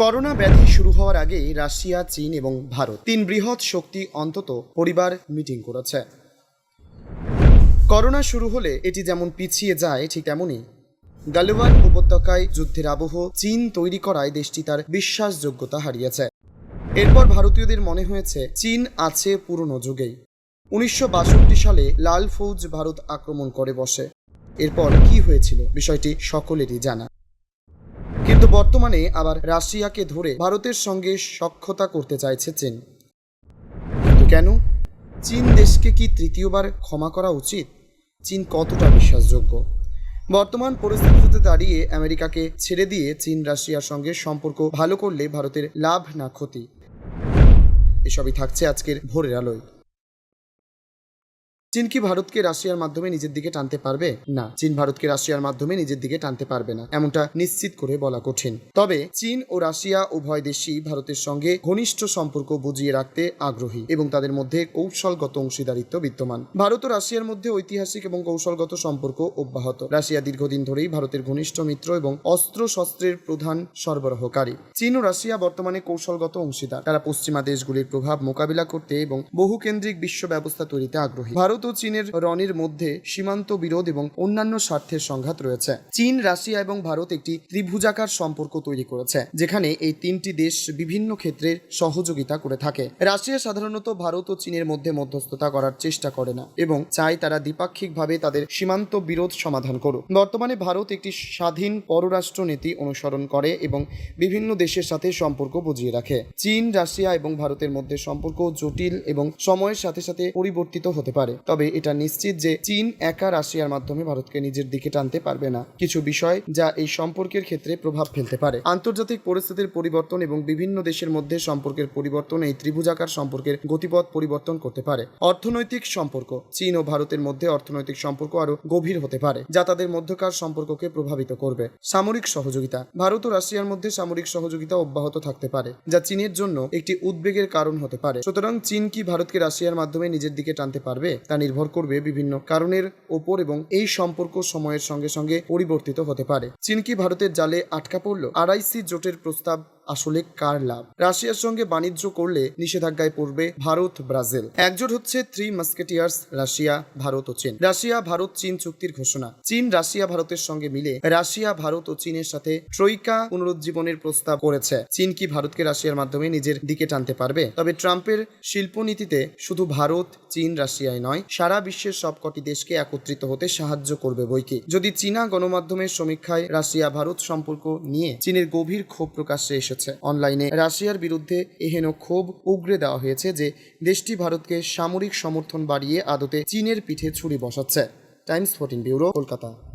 Corona ব্যাধি শুরু হওয়ার আগে রাশিয়া, চীন এবং ভারত তিন বৃহৎ শক্তি, অন্তত পরিবার মিটিং করেছে। করোনা শুরু হলে এটি যেমন পিছিয়ে যায়, ঠিক তেমনই গালওয়ান উপত্যকায় যুদ্ধের আবহ চীন তৈরি করায় দেশটি তার বিশ্বাসযোগ্যতা হারিয়েছে। এরপর ভারতীয়দের মনে হয়েছে, চীন আছে পুরনো যুগেই। উনিশশো বাষট্টি সালে লাল ফৌজ ভারত আক্রমণ করে বসে। এরপর কি হয়েছিল, বিষয়টি সকলেরই জানা। কিন্তু বর্তমানে আবার রাশিয়াকে ধরে ভারতের সঙ্গে সখ্যতা করতে চাইছে চীন। কেন? চীন দেশকে কি তৃতীয়বার ক্ষমা করা উচিত? চীন কতটা বিশ্বাসযোগ্য? বর্তমান পরিস্থিতিতে দাঁড়িয়ে আমেরিকাকে ছেড়ে দিয়ে চীন রাশিয়ার সঙ্গে সম্পর্ক ভালো করলে ভারতের লাভ না ক্ষতি। এসবই থাকছে আজকের ভোরের আলোয়। চীন কি ভারতকে রাশিয়ার মাধ্যমে নিজের দিকে টানতে পারবে? না, চীন ভারতকে রাশিয়ার মাধ্যমে নিজের দিকে টানতে পারবে না, এমনটা নিশ্চিত করে বলা কঠিন। তবে চীন ও রাশিয়া উভয় দেশই ভারতের সঙ্গে ঘনিষ্ঠ সম্পর্ক বুঝিয়ে রাখতে আগ্রহী এবং তাদের মধ্যে কৌশলগত অংশীদারিত্ব বিদ্যমান। ভারত ও রাশিয়ার মধ্যে ঐতিহাসিক এবং কৌশলগত সম্পর্ক অব্যাহত। রাশিয়া দীর্ঘদিন ধরেই ভারতের ঘনিষ্ঠ মিত্র এবং অস্ত্র শস্ত্রের প্রধান সরবরাহকারী। চীন ও রাশিয়া বর্তমানে কৌশলগত অংশীদার। তারা পশ্চিমা দেশগুলির প্রভাব মোকাবিলা করতে এবং বহুকেন্দ্রিক বিশ্ব ব্যবস্থা তৈরিতে আগ্রহী। ভারত চীনের রণের মধ্যে সীমান্ত বিরোধ এবং অন্যান্য স্বার্থের সংঘাত রয়েছে। চীন, রাশিয়া এবং ভারত একটি ত্রিভুজাকার সম্পর্ক তৈরি করেছে, যেখানে এই তিনটি দেশ বিভিন্ন ক্ষেত্রে সহযোগিতা করে থাকে। রাশিয়া সাধারণত ভারত ও চীনের মধ্যে মধ্যস্থতা করার চেষ্টা করে না এবং চায় তারা দ্বিপাক্ষিকভাবে তাদের সীমান্ত বিরোধ সমাধান করুক। বর্তমানে ভারত একটি স্বাধীন পররাষ্ট্র নীতি অনুসরণ করে এবং বিভিন্ন দেশের সাথে সম্পর্ক বুঝিয়ে রাখে। চীন, রাশিয়া এবং ভারতের মধ্যে সম্পর্ক জটিল এবং সময়ের সাথে সাথে পরিবর্তিত হতে পারে। তবে এটা নিশ্চিত যে চীন একা রাশিয়ার মাধ্যমে ভারতকে নিজের দিকে টানতে পারবে না। কিছু বিষয় যা এই সম্পর্কের ক্ষেত্রে প্রভাব ফেলতে পারে। আন্তর্জাতিক পরিস্থিতির পরিবর্তন এবং বিভিন্ন দেশের মধ্যে সম্পর্কের পরিবর্তন এই ত্রিভুজাকার সম্পর্কের গতিপথ পরিবর্তন করতে পারে। অর্থনৈতিক সম্পর্ক। চীন ও ভারতের মধ্যে অর্থনৈতিক সম্পর্ক আরও গভীর হতে পারে, যা তাদের মধ্যকার সম্পর্ককে প্রভাবিত করবে। সামরিক সহযোগিতা। ভারত ও রাশিয়ার মধ্যে সামরিক সহযোগিতা অব্যাহত থাকতে পারে, যা চীনের জন্য একটি উদ্বেগের কারণ হতে পারে। সুতরাং চীন কি ভারতকে রাশিয়ার মাধ্যমে নিজের দিকে টানতে পারবে, তা নির্ভর করবে বিভিন্ন কারণের ওপর এবং এই সম্পর্ক সময়ের সঙ্গে সঙ্গে পরিবর্তিত হতে পারে। চীন কি ভারতের জালে আটকা পড়ল? আড়াইসি জোটের প্রস্তাব আসলে কার লাভ? রাশিয়ার সঙ্গে বাণিজ্য করলে নিষেধাজ্ঞায় পড়বে ভারত, ব্রাজিল। একজোট হচ্ছে থ্রি মাস্কেটিয়ার্স রাশিয়া, ভারত ও চীন। রাশিয়া, ভারত, চীন চুক্তির ঘোষণা। চীন, রাশিয়া, ভারতের সঙ্গে মিলে রাশিয়া, ভারত ও চীনের সাথে ট্রৈকা পুনরুজ্জীবনের প্রস্তাব করেছে। চীন কি ভারতকে রাশিয়ার মাধ্যমে নিজের দিকে টানতে পারবে? তবে ট্রাম্পের শিল্পনীতিতে শুধু ভারত, চীন রাশিয়ায় নয় সারা বিশ্বের সবকটি দেশকে একত্রিত হতে সাহায্য করবে বইকে। যদি চীনা গণমাধ্যমের সমীক্ষায় রাশিয়া ভারত সম্পর্ক নিয়ে চীনের গভীর ক্ষোভ প্রকাশ্যে এসেছে, অনলাইনে রাশিয়ার বিরুদ্ধে এহেন ক্ষোভ উগরে দেওয়া হয়েছে যে দেশটি ভারতকে সামরিক সমর্থন বাড়িয়ে আদতে চীনের পিঠে ছুরি বসাচ্ছে। Times fourteen bureau, Kolkata.